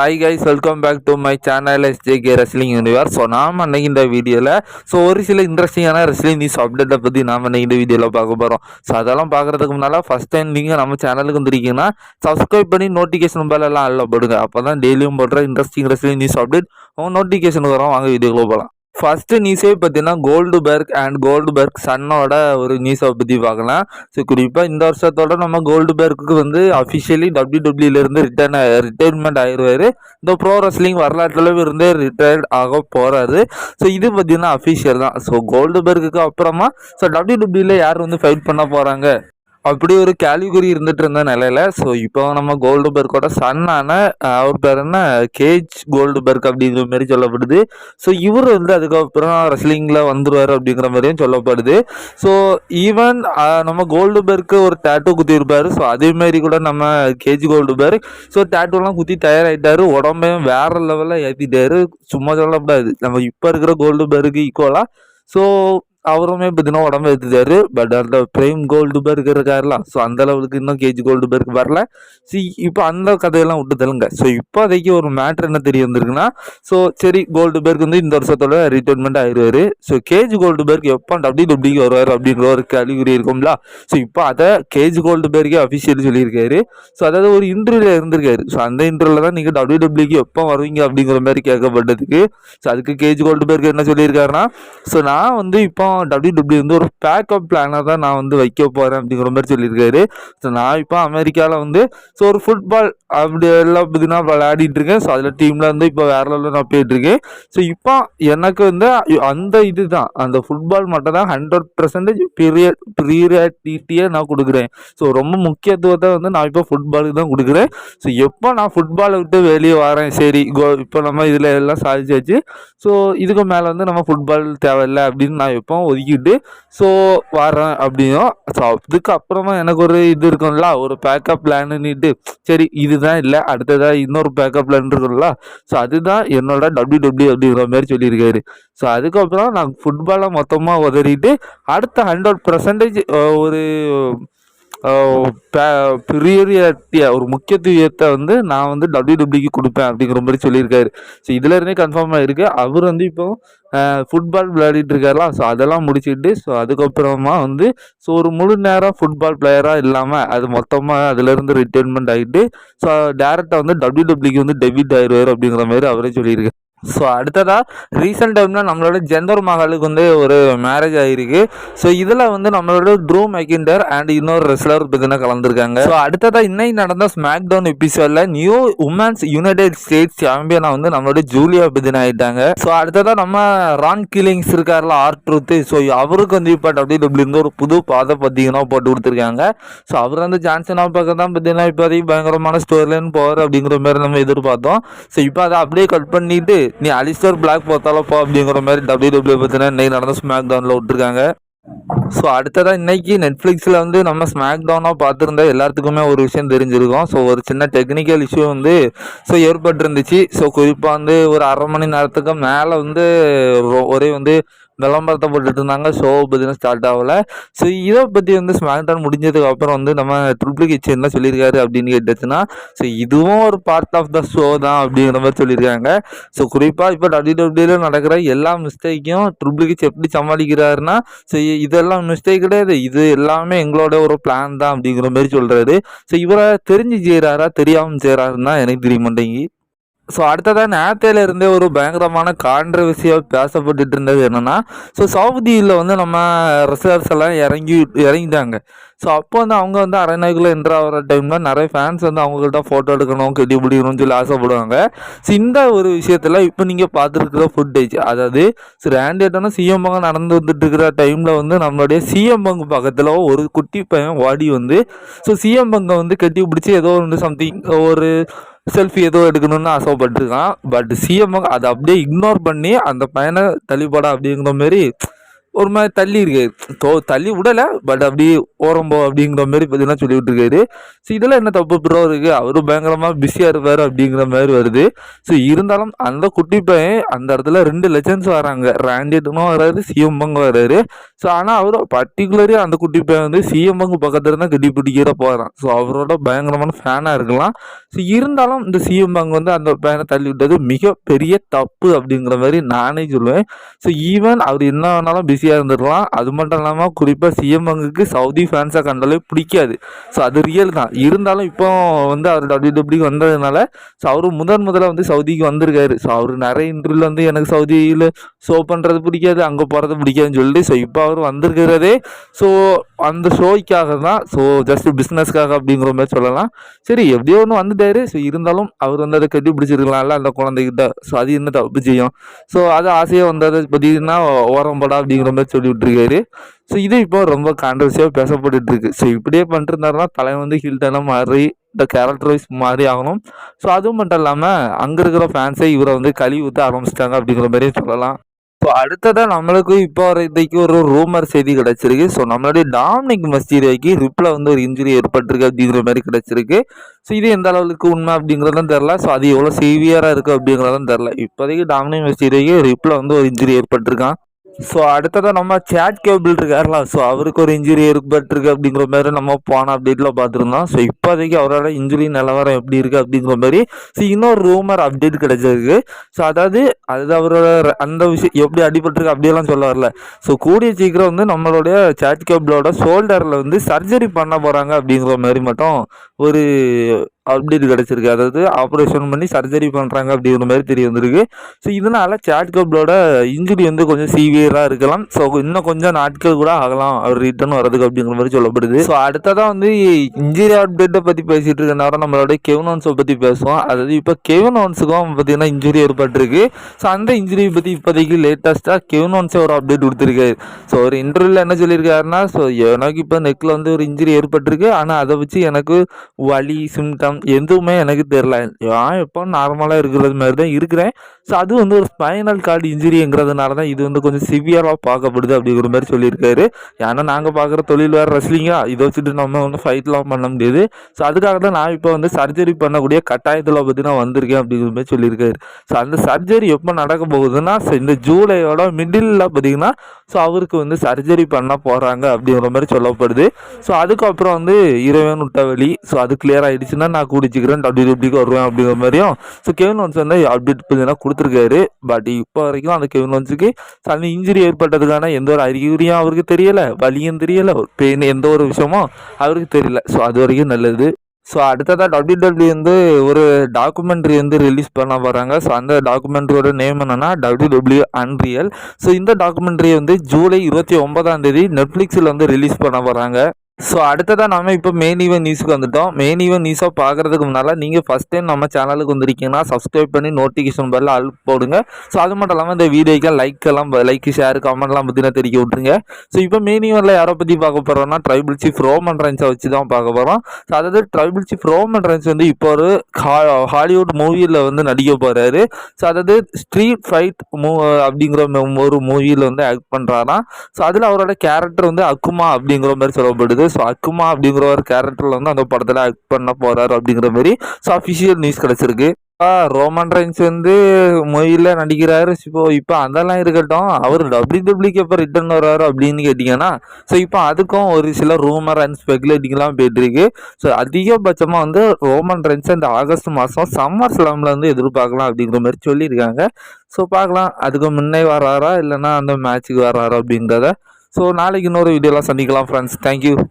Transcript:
Hi guys welcome back to my channel SJK wrestling universe so நாம் அன்னைக்கு இந்த வீடியோவில் ஸோ ஒரு சில இன்ட்ரெஸ்டிங்கான ரெஸ்லிங் நியூஸ் அப்டேட்டை பற்றி நாம் அன்னைக்கு இந்த வீடியோவில் பார்க்க போகிறோம் ஸோ அதெல்லாம் பார்க்குறதுக்கு முன்னால் ஃபஸ்ட் டைம் நீங்கள் நம்ம சேனலுக்கு வந்துருக்கீங்கன்னா சப்ஸ்கிரைப் பண்ணி நோட்டிஃபிகேஷன் பெல் எல்லாம் அல்ல போடுங்க அப்போ தான் டெய்லியும் போடுற இன்ட்ரெஸ்டிங் ரெஸ்லிங் நியூஸ் அப்டேட் உங்கள் நோட்டிஃபிகேஷன் வரும். வாங்க வீடியோக்குள்ளே போகலாம் ஃபஸ்ட்டு நியூஸே பார்த்தீங்கன்னா Goldberg and Goldberg சன்னோட ஒரு நியூஸை பற்றி பார்க்கலாம். ஸோ குறிப்பாக இந்த வருஷத்தோட நம்ம கோல்டு பெர்க்கு வந்து அஃபிஷியலி டபிள்யூ டபிள்யூலேருந்து ரிட்டர்ன் ரிட்டைர்மெண்ட் ஆயிடுவார் இந்த ப்ரோ ரெஸ்லிங் வரலாற்றுல இருந்து ரிட்டையர்ட் ஆக போகிறாரு ஸோ இது பார்த்தீங்கன்னா அஃபிஷியல் தான். ஸோ கோல்டு பெர்க்கு அப்புறமா ஸோ டபிள்யூ யார் வந்து ஃபைட் பண்ண போகிறாங்க அப்படி ஒரு கேலிகுரி இருந்துட்டு இருந்த நிலையில ஸோ இப்போ நம்ம கோல்டு பெர்க்கோட சன்னான அவர் பேர் என்ன? கேஜ் கோல்டு பெர்க் அப்படிங்கிற மாதிரி சொல்லப்படுது. ஸோ இவர் வந்து அதுக்கப்புறம் ரெஸ்லிங்கில் வந்துருவார் அப்படிங்கிற மாதிரியும் சொல்லப்படுது. ஸோ ஈவன் நம்ம கோல்டு பெர்க்கு ஒரு டேட்டூ குத்திருப்பார். ஸோ அதேமாரி கூட நம்ம கேஜ் கோல்டு பெர்க் ஸோ டேட்டூலாம் குத்தி தயாராகிட்டாரு உடம்பையும் வேற லெவலில் ஏற்றிட்டாரு சும்மா சொல்லக்கூடாது நம்ம இப்போ இருக்கிற கோல்டு பெர்க்கு ஈக்குவலாக ஸோ அவருமே பார்த்தீங்கன்னா உடம்பு ஏற்றுட்டாரு பட் அந்த பிரேம் கோல்டு பேர்க் இருக்காருல ஸோ அந்த லெவலுக்கு இன்னும் கேஜி கோல்டு பேருக்கு வரல. ஸோ இப்போ அந்த கதையெல்லாம் விட்டு தள்ளுங்க. ஸோ இப்போதைக்கு ஒரு மேட்ரு என்ன தெரிய வந்திருக்குன்னா ஸோ சரி கோல்டு பேருக்கு வந்து இந்த வருஷத்தோட ரிட்டைர்மெண்ட் ஆயிடுவார் ஸோ கேஜி கோல்டு பேருக்கு எப்போ டப்டி டப்டிக்கு வருவார் அப்படிங்கிற ஒரு கேலிகுரி இருக்கும்ல. ஸோ இப்போ அதை கேஜி கோல்டு பேருக்கே அஃபிஷியல் சொல்லியிருக்காரு. ஸோ அதாவது ஒரு இன்டர்வியூவில் இருந்திருக்காரு. ஸோ அந்த இன்டர்வியூவில் தான் நீங்கள் டபிள்யூ டபிள்யூக்கு எப்போ வருவீங்க அப்படிங்கிற மாதிரி கேட்கப்பட்டதுக்கு. ஸோ அதுக்கு கேஜி கோல்டு பேருக்கு என்ன சொல்லியிருக்காருன்னா ஸோ நான் வந்து இப்போ டபிள்யூ டபிள்யூ வந்து ஒரு பேக்கப் பிளானாக தான் நான் வந்து வைக்க போகிறேன் அப்படிங்கிற மாதிரி சொல்லியிருக்காரு. ஸோ நான் இப்போ அமெரிக்காவில் வந்து ஸோ ஒரு ஃபுட்பால் அப்படி எல்லாம் பார்த்தீங்கன்னா விளையாடிட்டு இருக்கேன். ஸோ அதில் டீமில் வந்து இப்போ வேற லெவலில் நான் போயிட்டுருக்கேன் ஸோ இப்போ எனக்கு வந்து அந்த இது தான் அந்த ஃபுட்பால் மட்டும் தான் ஹண்ட்ரட் பர்சன்டேஜ் பீரியட் ப்ரீரியாட்டிட்டியை நான் கொடுக்குறேன். ஸோ ரொம்ப முக்கியத்துவத்தை வந்து நான் இப்போ ஃபுட்பாலுக்கு தான் கொடுக்குறேன். ஸோ எப்போ நான் ஃபுட்பாலை விட்டு வெளியே வரேன் சரி கோ இப்போ நம்ம இதில் எல்லாம் சாதிச்சாச்சு. ஸோ இதுக்கு மேலே வந்து நம்ம ஃபுட்பால் தேவையில்லை அப்படின்னு நான் எப்போ ஒதுக்கிட்டு ஸோ வரேன் அப்படின்னும் ஸோ அதுக்கப்புறமா எனக்கு ஒரு இது இருக்கும்ல ஒரு பேக்கப் பிளான்னுட்டு சரி இதுதான் இல்லை அடுத்ததாக இன்னொரு பேக்கப் பிளான் இருக்கும்ல. ஸோ அதுதான் என்னோட டபிள்யூ டபிள்யூ அப்படிங்கிற மாதிரி சொல்லியிருக்காரு. ஸோ அதுக்கப்புறம் நான் ஃபுட்பாலை மொத்தமாக உதறிட்டு அடுத்த ஹண்ட்ரட் பர்சன்டேஜ் ஒரு ப்ரியாரிட்டியை ஒரு முக்கியத்துவத்தை வந்து நான் வந்து டபிள்யூடபிள்யூக்கு கொடுப்பேன் அப்படிங்கிற மாதிரி சொல்லியிருக்காரு. ஸோ இதுல இருந்தே கன்ஃபார்ம் இருக்குது அவர் வந்து இப்போ ஃபுட்பால் விளையாடிட்டு இருக்காருலாம் ஸோ அதெல்லாம் முடிச்சுட்டு ஸோ அதுக்கப்புறமா வந்து ஸோ ஒரு முழு நேரம் ஃபுட்பால் பிளேயராக இல்லாமல் அது மொத்தமாக அதுலேருந்து ரிட்டைர்மெண்ட் ஆகிட்டு ஸோ டேரெக்டாக வந்து டபிள்யூடபிள்யூக்கு வந்து டெபிட் ஆயிடுவார் அப்படிங்கிற மாதிரி அவரே சொல்லியிருக்காரு. ஸோ அடுத்ததாக ரீசெண்ட் டைமில் நம்மளோட ஜெந்தர் மகளுக்கு வந்து ஒரு மேரேஜ் ஆகிருக்கு ஸோ இதில் வந்து நம்மளோட ட்ரூ மெக்கிண்டர் அண்ட் இன்னொரு ரெஸ்லர் பார்த்தீங்கன்னா கலந்துருக்காங்க. ஸோ அடுத்ததாக இன்னைக்கு நடந்த ஸ்மாக் டவுன் எபிசோடில் நியூ உமன்ஸ் யுனைடெட் ஸ்டேட்ஸ் சாம்பியனாக வந்து நம்மளோட ஜூலியா பார்த்தீங்கன்னா ஆகிட்டாங்க ஸோ அடுத்ததாக நம்ம ரான் கில்லிங்ஸ் இருக்கார்ல ஆர்ட் ட்ரூத்து ஸோ அவருக்கு வந்து இப்போ டபிள்யூ டபிள்யூ இருந்து ஒரு புது பாதை பார்த்தீங்கன்னா போட்டு கொடுத்துருக்காங்க. ஸோ அவர் வந்து ஜான்சனாக பக்கம் தான் பார்த்தீங்கன்னா இப்போதைக்கு பயங்கரமான ஸ்டோரிலேருந்து போவார் அப்படிங்கிற மாதிரி நம்ம எதிர்பார்த்தோம். ஸோ இப்போ அதை அப்படியே கட் பண்ணிட்டு நீ அலிஸ்டர் பிளாக் பார்த்தாலும் போ அப்படிங்கிற மாதிரி டபிள்யூ டபிள்யூ பார்த்தீங்கன்னா இன்னைக்கு நடந்த ஸ்மாக் டவுனில் விட்டுருக்காங்க. ஸோ அடுத்ததாக இன்னைக்கு நெட்ஃப்ளிக்ஸில் வந்து நம்ம ஸ்மாக் டவுனாக பார்த்துருந்தா எல்லாத்துக்குமே ஒரு விஷயம் தெரிஞ்சிருக்கும். ஸோ ஒரு சின்ன டெக்னிக்கல் இஷ்யூ வந்து ஸோ ஏற்பட்டிருந்துச்சு. ஸோ குறிப்பாக வந்து ஒரு அரை மணி நேரத்துக்கு மேலே வந்து ஒரே வந்து விளம்பரத்தை போட்டுட்டு இருந்தாங்க. ஷோ பார்த்தீங்கன்னா ஸ்டார்ட் ஆகலை. ஸோ இதை பற்றி வந்து ஸ்மாக்டவுன் முடிஞ்சதுக்கு அப்புறம் வந்து நம்ம ட்ரிபிள் கிச் என்ன சொல்லியிருக்காரு அப்படின்னு கேட்டுச்சுன்னா ஸோ இதுவும் ஒரு பார்ட் ஆஃப் த ஷோ தான் அப்படிங்கிற மாதிரி சொல்லியிருக்காங்க. ஸோ குறிப்பாக இப்போ டபிள்யூ டபிள்யூல நடக்கிற எல்லா மிஸ்டேக்கையும் ட்ரிபிள் கிச் எப்படி சமாளிக்கிறாருன்னா ஸோ இதெல்லாம் மிஸ்டேக் கிடையாது. இது எல்லாமே எங்களோட ஒரு பிளான் தான் அப்படிங்கிற மாதிரி சொல்கிறாரு ஸோ இவரை தெரிஞ்சு செய்கிறாரா தெரியாமல் செய்கிறாருன்னா எனக்கு தெரிய மாட்டேங்கி ஸோ அடுத்ததாக நேத்தையிலேருந்தே ஒரு பயங்கரமான கான்ட்ரவர்சியாக பேசப்பட்டுட்டு இருந்தது என்னென்னா ஸோ சவுதியில் வந்து நம்ம ரிசர்ஸ் எல்லாம் இறங்கி இறங்கிட்டாங்க. ஸோ அப்போ வந்து அவங்க வந்து அரைநாய்க்குள்ளே என்ட்ரு ஆகிற டைமில் நிறைய ஃபேன்ஸ் வந்து அவங்கள்ட்ட ஃபோட்டோ எடுக்கணும் கெட்டி பிடிக்கணும்னு சொல்லி ஆசைப்படுவாங்க. ஸோ இந்த ஒரு விஷயத்தில் இப்போ நீங்கள் பார்த்துருக்குற ஃபுட்டேஜ் அதாவது ஸோ ரேண்டேட்டான சிஎம் பங்கு நடந்து வந்துட்டு இருக்கிற டைமில் வந்து நம்மளுடைய சிஎம் பங்கு பக்கத்தில் ஒரு குட்டி பையன் வாடி வந்து ஸோ சிஎம் பங்கை வந்து கட்டி பிடிச்சி ஏதோ ஒன்று சம்திங் ஒரு செல்ஃபி ஏதோ எடுக்கணும்னு ஆசைப்பட்டிருக்கான் பட் சிஎம் அதை அப்படியே இக்னோர் பண்ணி அந்த பையனை தள்ளிப்படா அப்படிங்கிற மாரி ஒரு மாதிரி தள்ளி இருக்காரு தோ தள்ளி விடலை பட் அப்படியே ஓரம்போ அப்படிங்கிற மாதிரி பார்த்தீங்கன்னா சொல்லிவிட்டு இருக்காரு. ஸோ இதெல்லாம் என்ன தப்பு ப்ரோ இருக்குது அவரும் பயங்கரமாக பிஸியாக இருப்பார் அப்படிங்கிற மாதிரி வருது. ஸோ இருந்தாலும் அந்த குட்டி பையன் அந்த இடத்துல ரெண்டு லெஜன்ஸ் வராங்க. ரேண்டிட்டனும் வராரு சிஎம் பங்கு வராரு. ஸோ ஆனால் அவர் பர்டிகுலரி அந்த குட்டி பையன் வந்து சிஎம் பங்கு பக்கத்தில் தான் கட்டி பிடிக்கிற போகிறான் ஸோ அவரோட பயங்கரமான ஃபேனாக இருக்கலாம். ஸோ இருந்தாலும் இந்த சிஎம் பங்கு வந்து அந்த பையனை தள்ளி விட்டது மிகப்பெரிய தப்பு அப்படிங்கிற மாதிரி நானே சொல்லுவேன். ஸோ ஈவன் அவர் என்ன வேணாலும் ஈஸியாக இருந்துடலாம். அது மட்டும் இல்லாமல் குறிப்பாக சிஎம்எங்குக்கு சவுதி ஃபேன்ஸை கண்டாலே பிடிக்காது. ஸோ அது ரியல் தான். இருந்தாலும் இப்போ வந்து அவர் டபிள்யூ டபிள்யூ வந்ததுனால ஸோ அவர் முதன் முதல்ல வந்து சவுதிக்கு வந்திருக்காரு. ஸோ அவர் நிறைய இன்டர்வியூவில் வந்து எனக்கு சவுதியில் ஷோ பண்ணுறது பிடிக்காது அங்கே போகிறது பிடிக்காதுன்னு சொல்லிட்டு ஸோ இப்போ அவர் வந்திருக்கிறதே ஸோ அந்த ஷோய்க்காக தான் ஸோ ஜஸ்ட் பிஸ்னஸ்க்காக அப்படிங்கிற மாதிரி சொல்லலாம். சரி எப்படியோ ஒன்று வந்துட்டாரு. ஸோ இருந்தாலும் அவர் வந்து அதை கட்டி பிடிச்சிருக்கலாம்ல அந்த குழந்தைகிட்ட. ஸோ அது என்ன தப்பு செய்யும்? ஸோ அது ஆசையாக வந்ததை பார்த்தீங்கன்னா ஓரம் படா அப்படிங்கிற மாதிரி சொல்லி விட்டுருக்காரு ஸோ இது இப்போ ரொம்ப கான்ட்ரவர்சியாக பேசப்பட்டு இருக்கு ஸோ இப்படியே பண்ணிட்டுருந்தாருன்னா தலைவன் தலை வந்து ஹில்டனாக மாறி இந்த கேரக்டர் வைஸ் மாறி ஆகணும். ஸோ அதுவும் மட்டும் இல்லாமல் அங்கே இருக்கிற ஃபேன்ஸை இவரை வந்து கழுவி ஊற்ற ஆரம்பிச்சிட்டாங்க அப்படிங்கிற மாதிரியும் சொல்லலாம். ஸோ அடுத்ததாக நம்மளுக்கு இப்போ வரைக்கும் ஒரு ரூமர் செய்தி கிடச்சிருக்கு. ஸோ நம்மளுடைய டாமினிக் மஸ்தீரியாக்கு ரிப்பில் வந்து ஒரு இன்ஜுரி ஏற்பட்டிருக்கு அப்படிங்கிற மாதிரி கிடச்சிருக்கு. ஸோ இது எந்த அளவுக்கு உண்மை அப்படிங்கிறதும் தெரில ஸோ அது எவ்வளோ சிவியராக இருக்குது அப்படிங்கிறதும் தெரில இப்போதைக்கு டாமினிக் மஸ்தீரியாக்கு ரிப்பில் வந்து ஒரு இன்ஜுரி ஏற்பட்டிருக்கான். ஸோ அடுத்ததாக நம்ம சேட் கேபிள் இருக்கார்ல ஸோ அவருக்கு ஒரு இன்ஜுரி ஏற்பட்டிருக்கு அப்படிங்கிற மாதிரி நம்ம போன அப்டேட்டில் பார்த்துருந்தோம். ஸோ இப்போதைக்கு அவரோட இன்ஜுரி நிலவரம் எப்படி இருக்குது அப்படிங்கிற மாதிரி ஸோ இன்னொரு ரூமர் அப்டேட் கிடைச்சிருக்கு. ஸோ அதாவது அது அவரோட அந்த விஷயம் எப்படி அடிபட்டிருக்கு அப்படியெல்லாம் சொல்ல வரல. ஸோ கூடிய சீக்கிரம் வந்து நம்மளுடைய சேட் கேபிளோட ஷோல்டரில் வந்து சர்ஜரி பண்ண போகிறாங்க அப்படிங்கிற மாதிரி மட்டும் ஒரு அப்டேட் கிடச்சிருக்கு. அதாவது ஆப்ரேஷன் பண்ணி சர்ஜரி பண்ணுறாங்க அப்படிங்கிற மாதிரி தெரிய வந்திருக்கு. ஸோ இதனால் சேட் கப்ளோட இன்ஜுரி வந்து கொஞ்சம் சீவியராக இருக்கலாம். ஸோ இன்னும் கொஞ்சம் நாட்கள் கூட ஆகலாம். அவர் ரிட்டர்ன் வரதுக்கு அப்படிங்கிற மாதிரி சொல்லப்படுது. ஸோ அடுத்ததாக வந்து இன்ஜுரி அப்டேட்டை பற்றி பேசிகிட்டு இருக்க நேரம் நம்மளோட கெவனோன்ஸை பற்றி பேசுவோம். அதாவது இப்போ கெவனோன்ஸுக்கும் பார்த்தீங்கன்னா இன்ஜுரி ஏற்பட்டிருக்கு. ஸோ அந்த இன்ஜுரியை பற்றி இப்போதைக்கு லேட்டஸ்ட்டாக கெவனோன்ஸே ஒரு அப்டேட் கொடுத்துருக்காரு. ஸோ ஒரு இன்டர்வியூவில் என்ன சொல்லியிருக்காருன்னா ஸோ எனக்கு இப்போ நெக்கில் வந்து ஒரு இன்ஜுரி ஏற்பட்டிருக்கு. ஆனால் அதை வச்சு எனக்கு வலி சிம்டம் எதுவுமே எனக்கு தெரில நான் எப்போ நார்மலாக இருக்கிறது மாதிரி தான் இருக்கிறேன். ஸோ அது வந்து ஒரு ஸ்பைனல் கார்டு இன்ஜுரிங்கிறதுனால தான் இது வந்து கொஞ்சம் சிவியராக பார்க்கப்படுது அப்படிங்கிற மாதிரி சொல்லியிருக்காரு. ஏன்னா நாங்கள் பார்க்குற தொழில் வேறு ரெஸ்லிங்காக இதை வச்சுட்டு நம்ம வந்து ஃபைட்லாம் பண்ண முடியாது. ஸோ அதுக்காக தான் நான் இப்போ வந்து சர்ஜரி பண்ணக்கூடிய கட்டாயத்தில் பற்றி நான் வந்திருக்கேன் அப்படிங்கிற மாதிரி சொல்லியிருக்காரு. ஸோ அந்த சர்ஜரி எப்போ நடக்க போகுதுன்னா இந்த ஜூலையோட மிடில் பார்த்தீங்கன்னா ஸோ அவருக்கு வந்து சர்ஜரி பண்ண போகிறாங்க அப்படிங்கிற மாதிரி சொல்லப்படுது. ஸோ அதுக்கப்புறம் வந்து இறைவன் விட்ட வழி ஸோ அது கிளியர் ஆகிடுச்சுன்னா நான் குடிச்சிக்கிறேன் டபிள்யூ டபிள்யூக்கு வருவேன் அப்படிங்கிற மாதிரியும். ஸோ கெவின் ஒன்ஸ் வந்து அப்டேட் பார்த்தீங்கன்னா கொடுத்துருக்காரு. பட் இப்போ வரைக்கும் அந்த கெவின் ஒன்ஸுக்கு அந்த இன்ஜுரி ஏற்பட்டதுக்கான எந்த ஒரு அறிகுறியும் அவருக்கு தெரியலை. வலியும் தெரியலை. பெயின் எந்த ஒரு விஷயமும் அவருக்கு தெரியல. ஸோ அது வரைக்கும் நல்லது. ஸோ அடுத்ததாக டபிள்யூ டபிள்யூ வந்து ஒரு டாக்குமெண்ட்ரி வந்து ரிலீஸ் பண்ண போகிறாங்க ஸோ அந்த டாக்குமெண்ட்ரியோட நேம் என்னென்னா டபிள்யூ டபிள்யூ அன்ரியல் ஸோ இந்த டாக்குமெண்ட்ரி வந்து ஜூலை இருபத்தி ஒன்பதாம் தேதி நெட்ஃப்ளிக்ஸில் வந்து ரிலீஸ் பண்ண போகிறாங்க ஸோ அடுத்ததாக நம்ம இப்போ மெயின் ஈவன் நியூஸுக்கு வந்துட்டோம். மெயின் ஈவன் நியூஸாக பார்க்குறதுக்கு முன்னால் நீங்கள் ஃபஸ்ட் டைம் நம்ம சேனலுக்கு வந்திருக்கீங்கன்னா சப்ஸ்கிரைப் பண்ணி நோட்டிஃபிகேஷன் பெல்ல அல் போடுங்க. ஸோ அது மட்டும் இல்லாமல் இந்த வீடியோக்கெல்லாம் லைக் எல்லாம் லைக் ஷேர் கமெண்ட்லாம் பற்றினா தெரிவிக்க விட்ருங்க ஸோ இப்போ மெயின் ஈவனில் யாரை பற்றி பார்க்க போகிறோம்னா ட்ரைபிள் சீஃப் ரோமன் ரைன்ஸை வச்சு தான் பார்க்க போகிறோம் ஸோ அதாவது ட்ரைபிள் சீஃப் ரோமன் ரைன்ஸ் வந்து இப்போ ஒரு ஹாலிவுட் மூவியில் வந்து நடிக்க போகிறாரு ஸோ அதாவது ஸ்ட்ரீட் ஃபைட் மூ அப்படிங்கிற ஒரு மூவியில் வந்து ஆக்ட் பண்ணுறாராம் ஸோ அதில் அவரோட கேரக்டர் வந்து அக்குமா அப்படிங்கிற மாதிரி சொல்லப்படுது. ஸோ அக்குமா அப்படிங்கிற ஒரு கேரக்டரில் வந்து அந்த படத்தில் ஆக்ட் பண்ண போகிறாரு அப்படிங்கிற மாதிரி ஸோ அஃபிஷியல் நியூஸ் கிடச்சிருக்கு. ரோமன் ரைன்ஸ் வந்து மொழியில் நடிக்கிறாரு. இப்போ இப்போ அதெல்லாம் இருக்கட்டும். அவர் டபிள்யூ டபிள்யூக்கு எப்போ ரிட்டர்ன் வர்றாரு அப்படின்னு கேட்டிங்கன்னா ஸோ இப்போ அதுக்கும் ஒரு சில ரூமர் அண்ட் ஸ்பெகுலேட்டிங்லாம் போயிட்டுருக்கு. ஸோ அதிகபட்சமாக வந்து ரோமன் ரைன்ஸ் இந்த ஆகஸ்ட் மாதம் சம்மர் ஸ்லாமில் வந்து எதிர்பார்க்கலாம் அப்படிங்கிற மாதிரி சொல்லியிருக்காங்க. ஸோ பார்க்கலாம். அதுக்கு முன்னே வராரா இல்லைன்னா அந்த மேட்ச்சுக்கு வராரா அப்படிங்கிறத. ஸோ நாளைக்கு இன்னொரு வீடியோலாம் சந்திக்கலாம் ஃப்ரெண்ட்ஸ் தேங்க்யூ